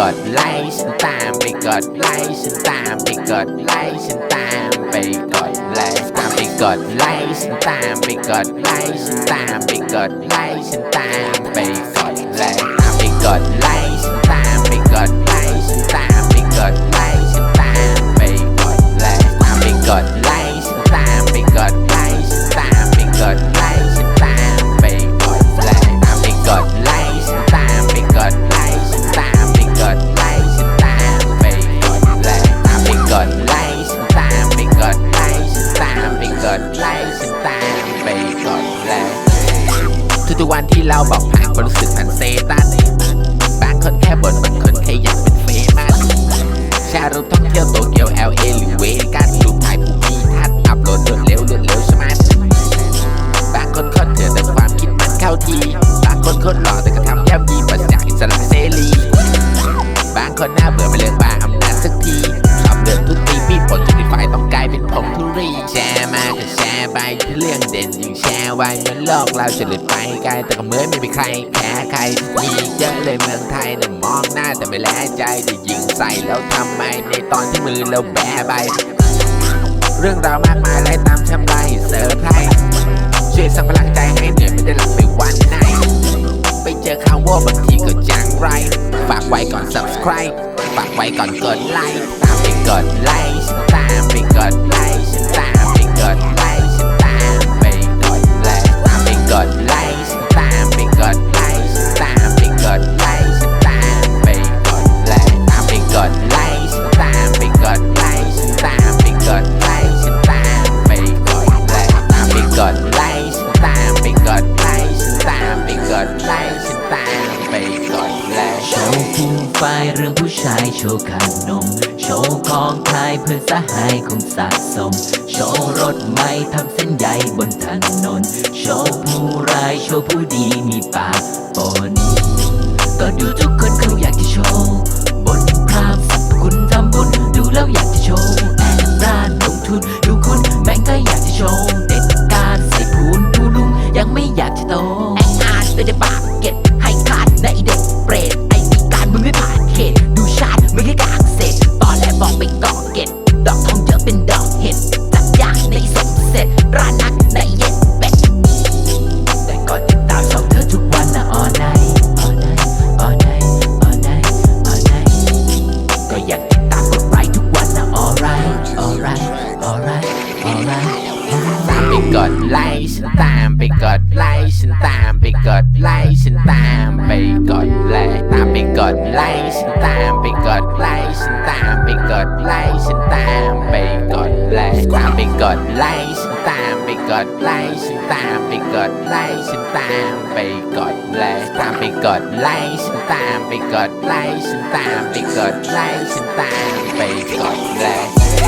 กดไลค์ฉันตามไปกดไลค์ฉันตามไปกดไลค์ฉันตามไทุกวันที่เราบอกผ่านก็รู้สึกมันเซตัสบางคนแค่บ่นบางคนแค่อยากเป็นเฟมัสแชร์รูปท่องเที่ยวโตเกียว LA หรือเวกัสรูปถ่ายภูมิทัศน์อัพโหลดรวดเร็วรวดเร็วใช่ไหมบางคนคนเถื่อนแต่ความคิดมันเข้าทีบางคนคนหล่อแต่กระทำย่ำยีปราศจากอิสระเสรีบางคนหน้าเบื่อไม่เลือกบ้าอำนาจสักทีชอบเดินทุก แชร์ไปเรื่องเด่นยิ่งแชร์ไว้เหมันโลกเราจะหลุดไปไกลแต่ก็เหมือนไม่มีใครแพ้ใคร มีเยอะเลยเมืองไทยนะมองหน้าแต่ไม่แลใจจะยิงใส่แล้วทำไมในตอนที่มือเราแบใบเรื่องราวมากมายไล่ตามทำลายเซอร์ไพรช่วยสร้างพลังใจให้เหนื่อยไม่ได้หลับไปวันไหนไปเจอข่าวว่าบางทีก็จังไร ฝากไว้ก่อน subscribe ฝากไว้ก่อนกดไลค์ตามไปกดไลค์ตามไปกดไลค์ ไปกดไลค์ฉันตามไปกดไลค์ฉันตามไปกดไลค์โชว์ฟูมไฟายเรื่องผู้ชายโชว์ขนม โชว์ของใครเพื่อนสหายคงสะสม โชว์รถไม่ทำเส้นใหญ่บนถนน โชว์ผู้ร้ายโชว์ผู้ดีมีปากปนก็ดูทุกคนเขาอยากจะโชว์ กดไลค์ฉันตามไปกดไลค์ฉันตามไปกดไลค์ฉันตามไปกดไลค์ตามไปกดไลค์ฉันตามไปกดไลค์ฉันตามไปกดไลค์ฉันตามไปกดไลค์ตามไปกดไลค์ฉันตามไปกดไลค์ฉันตามไปกดไลค์ฉันตามไปกดไลค์ตามไปกดไลค์ฉันตามไปกดไลค์ฉันตามไปกดไลค์ฉันตามไปกดไลค์